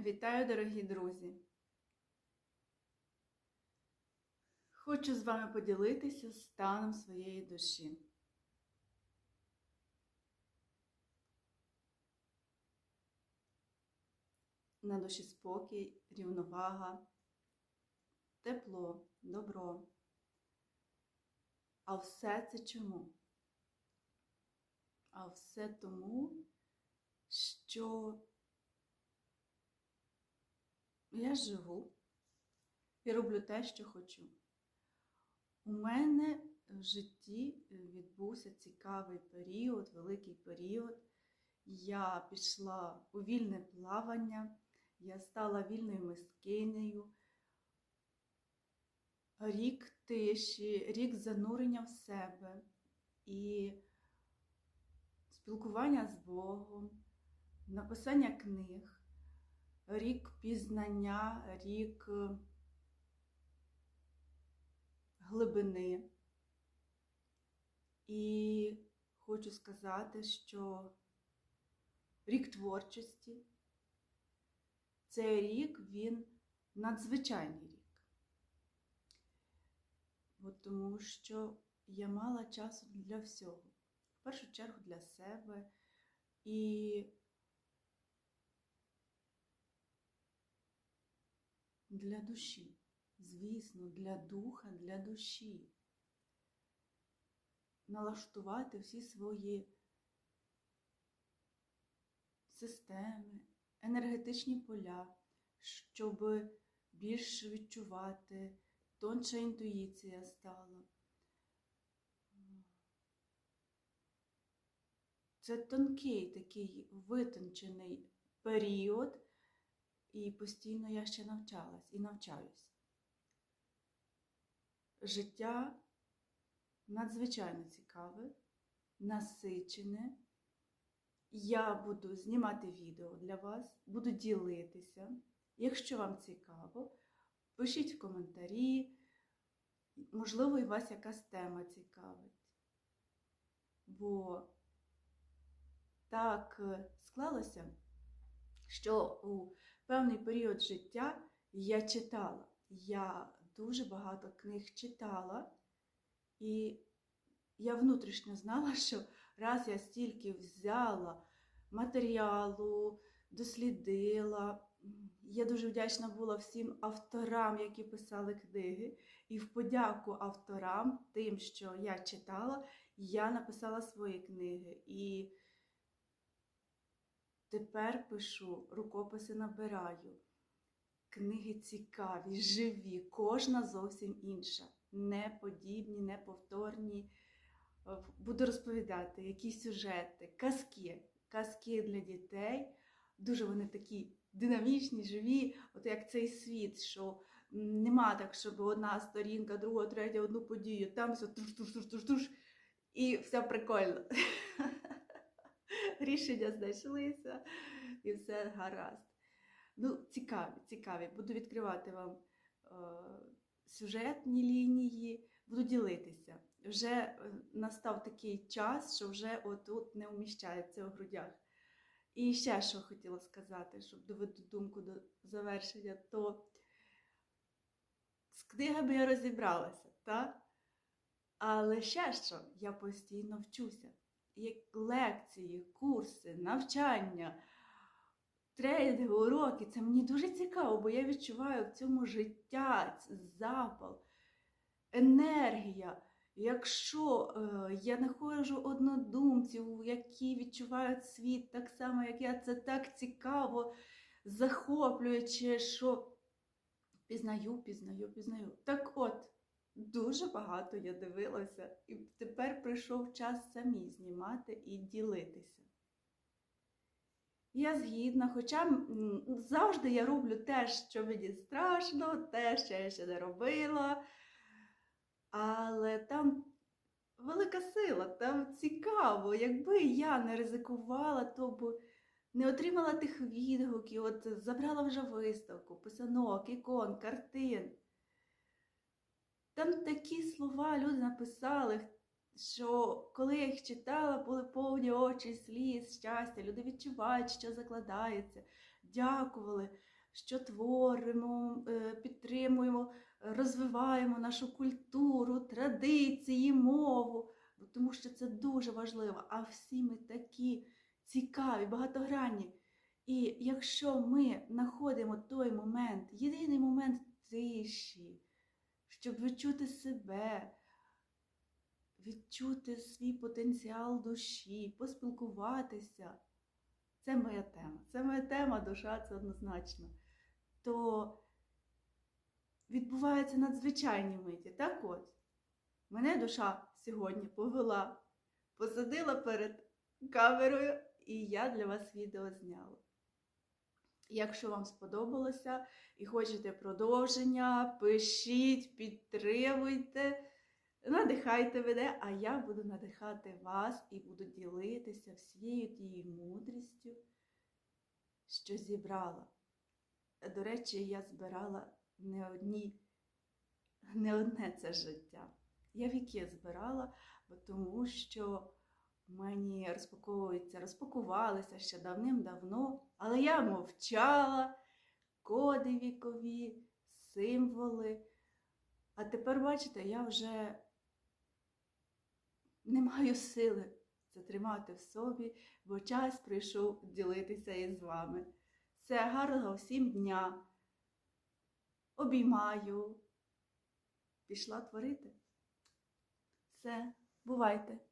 Вітаю, дорогі друзі! Хочу з вами поділитися станом своєї душі. На душі спокій, рівновага, тепло, добро. А все це чому? А все тому, що я живу і роблю те, що хочу. У мене в житті відбувся цікавий період, великий період. Я пішла у вільне плавання, я стала вільною мисткинею. Рік тиші, рік занурення в себе і спілкування з Богом, написання книг, рік пізнання, рік е, глибини. І хочу сказати, що рік творчості цей рік він надзвичайний рік. Бо тому що я мала часу для всього. В першу чергу для себе і для душі. Звісно, для духа, для душі. Налаштувати всі свої системи, енергетичні поля, щоб більше відчувати, тонша інтуїція стала. Це тонкий такий витончений період, і постійно я ще навчалась і навчаюсь. Життя надзвичайно цікаве, насичене. Я буду знімати відео для вас, буду ділитися. Якщо вам цікаво, пишіть в коментарі, можливо, і вас якась тема цікавить. Бо так склалося, що у певний період життя я читала. Я дуже багато книг читала, і я внутрішньо знала, що раз я стільки взяла матеріалу, дослідила. Я дуже вдячна була всім авторам, які писали книги. І в подяку авторам, тим, що я читала, я написала свої книги. І тепер пишу, рукописи набираю. Книги цікаві, живі, кожна зовсім інша. Не подібні, не повторні. Буду розповідати, які сюжети, казки, казки для дітей. Дуже вони такі динамічні, живі, от як цей світ, що нема так, щоб одна сторінка, друга, третя, одну подію, там все туш-туш-туш-туш-туш, і все прикольно. Рішення знайшлися і все гаразд. Ну, цікаві, цікаві. Буду відкривати вам е, сюжетні лінії, буду ділитися. Вже е, настав такий час, що вже отут не вміщається у грудях. І ще що хотіла сказати, щоб доведу думку до завершення, то з книгами я розібралася, так? Але ще що, я постійно вчуся. Лекції, курси, навчання, тренінги, уроки це мені дуже цікаво, бо я відчуваю в цьому життя, запал, енергія. Якщо е, я знаходжу однодумців, які відчувають світ так само, як я, це так цікаво, захоплююче, що пізнаю, пізнаю, пізнаю. Так от, дуже багато я дивилася, і тепер прийшов час самі знімати і ділитися. Я згідна, хоча завжди я роблю те, що мені страшно, те, що я ще не робила. Але там велика сила, там цікаво. Якби я не ризикувала, то б не отримала тих відгуків, от забрала вже виставку, писанок, ікон, картин. Там такі слова люди написали, що коли я їх читала, були повні очі, сліз, щастя, люди відчувають, що закладається. дякували, що творимо, е, підтримуємо, розвиваємо нашу культуру, традиції, мову, тому що це дуже важливо. А всі ми такі цікаві, багатогранні. І якщо ми знаходимо той момент, єдиний момент тиші, щоб відчути себе, відчути свій потенціал душі, поспілкуватися, це моя тема. Це моя тема, душа, це однозначно. То відбуваються надзвичайні миті. Так от, мене душа сьогодні повела, посадила перед камерою, і я для вас відео зняла. Якщо вам сподобалося і хочете продовження, пишіть, підтримуйте, надихайте мене, а я буду надихати вас і буду ділитися всією тією мудрістю, що зібрала. До речі, я збирала не одні, не одне це життя. Я віки збирала, тому що мені розпаковуються, розпакувалися ще давним-давно, але я мовчала, коди вікові, символи. А тепер, бачите, я вже не маю сили це тримати в собі, бо час прийшов ділитися із вами. Все гарного всім дня. Обіймаю. Пішла творити. Все, бувайте!